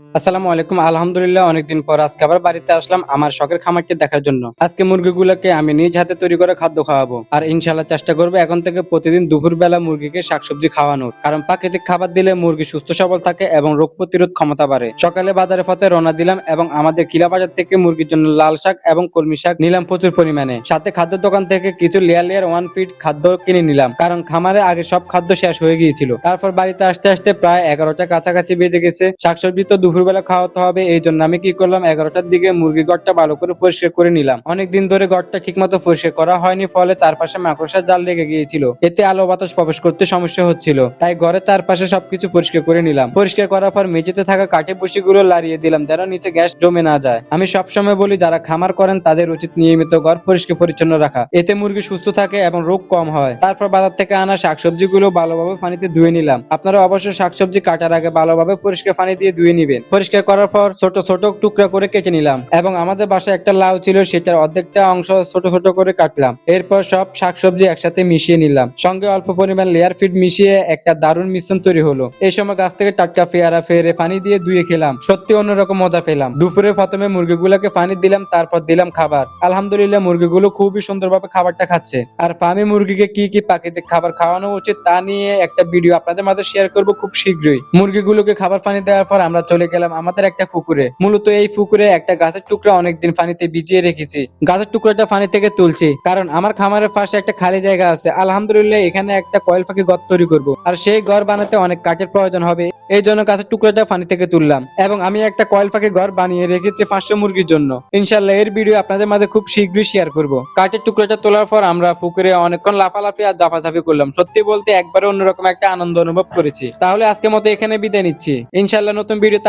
আসসালামু আলাইকুম। আলহামদুলিল্লাহ, অনেকদিন পর আজকে আবার বাড়িতে আসলাম আমার শখের খামারটি দেখার জন্য। আজকে মুরগিগুলোকে আমি নিজ হাতে তৈরি করে খাদ্য খাওয়াবো। আর ইনশাল্লাহ চেষ্টা করব এখন থেকে প্রতিদিন দুপুরবেলা মুরগিকে শাকসবজি খাওয়ানোর। কারণ প্রাকৃতিক খাবার দিলে মুরগি সুস্থ, সবল থাকে এবং রোগ প্রতিরোধ ক্ষমতা বাড়ে। সকালে বাজারে পথে রওনা দিলাম এবং আমাদের কিলা বাজার থেকে মুরগির জন্য লাল শাক এবং কলমি শাক নিলাম প্রচুর পরিমাণে। সাথে খাদ্য দোকান থেকে কিছু লেয়ার লেয়ার ওয়ান ফিট খাদ্য কিনে নিলাম। কারণ খামারে আগে সব খাদ্য শেষ হয়ে গিয়েছিল। তারপর বাড়িতে আসতে আসতে প্রায় এগারোটা কাছাকাছি বেজে গেছে। শাকসবজি তো দুপুরবেলা খাওয়াতে হবে, এই জন্য আমি কি করলাম, এগারোটার দিকে মুরগি ঘরটা ভালো করে পরিষ্কার করে নিলাম। অনেকদিন ধরে ঘরটা ঠিক মতো পরিষ্কার করা হয়নি, ফলে চারপাশে মাকড়সার জাল লেগে গিয়েছিল। এতে আলো বাতাস প্রবেশ করতে সমস্যা হচ্ছিল। তাই ঘরের চারপাশে সবকিছু পরিষ্কার করে নিলাম। পরিষ্কার করার পর মেঝেতে থাকা কাঠে বসি গুলো লাড়িয়ে দিলাম, যেন নিচে গ্যাস জমে না যায়। আমি সবসময় বলি, যারা খামার করেন, তাদের উচিত নিয়মিত ঘর পরিষ্কার পরিচ্ছন্ন রাখা। এতে মুরগি সুস্থ থাকে এবং রোগ কম হয়। তারপর বাজার থেকে আনা শাকসবজি গুলো ভালোভাবে পানিতে ধুয়ে নিলাম। আপনারা অবশ্যই শাকসবজি কাটার আগে ভালোভাবে পরিষ্কার পানি দিয়ে ধুয়ে নিবেন পরিষ্কার করার পর ছোট ছোট টুকরা করে কেটে নিলাম এবং আমাদের বাসায় একটা লাউ ছিল, সেটার অর্ধেকটা অংশ ছোট ছোট করে কাটলাম। এরপর সব শাকসবজি একসাথে মিশিয়ে নিলাম। সঙ্গে অল্প পরিমাণ লেয়ার ফিড মিশিয়ে একটা দারুণ মিশ্রণ তৈরি হলো। এই সময় গাছ থেকে টাটকা পেয়ারা ফেরে পানি দিয়ে ধুয়ে খেলাম। সত্যি অন্যরকম মজা পেলাম। দুপুরে প্রথমে মুরগিগুলোকে পানি দিলাম, তারপর দিলাম খাবার। আলহামদুলিল্লাহ মুরগিগুলো খুবই সুন্দরভাবে খাবারটা খাচ্ছে। আর ফার্মে মুরগিকে কি কি প্রাকৃতিক খাবার খাওয়ানো উচিত তা নিয়ে একটা ভিডিও আপনাদের মাঝে শেয়ার করব খুব শীঘ্রই। মুরগিগুলোকে খাবার পানি দেওয়ার পর আমরা চলে গেলাম আমাদের একটা পুকুরে। মূলত এই পুকুরে একটা গাছের টুকরা অনেকদিন পানিতে ভিজিয়ে রেখেছি। গাছের টুকরাটা পানি থেকে তুলছি, কারণ আমার খামারের পাশে একটা খালি জায়গা আছে। আলহামদুলিল্লাহ, এখানে একটা কয়েল পাখি ঘর তৈরি করব। আর সেই ঘর বানাতে অনেক কাঠের প্রয়োজন হবে, এই জন্য গাছের টুকরাটা পানি থেকে তুললাম। এবং আমি একটা কয়েল পাখি ঘর বানিয়ে রেখেছি পাঁচশো মুরগির জন্য। ইনশাল্লাহ এর ভিডিও আপনাদের মাঝে খুব শীঘ্রই শেয়ার করব। কাঠের টুকরাটা তোলার পর আমরা পুকুরে অনেকক্ষণ লাফালাফি আর দাফাঝাফি করলাম। সত্যি বলতে একবারে অন্যরকম একটা আনন্দ অনুভব করেছি। তাহলে আজকের মতো এখানে বিদায় নিচ্ছি। ইনশাল্লাহ নতুন ভিডিওতে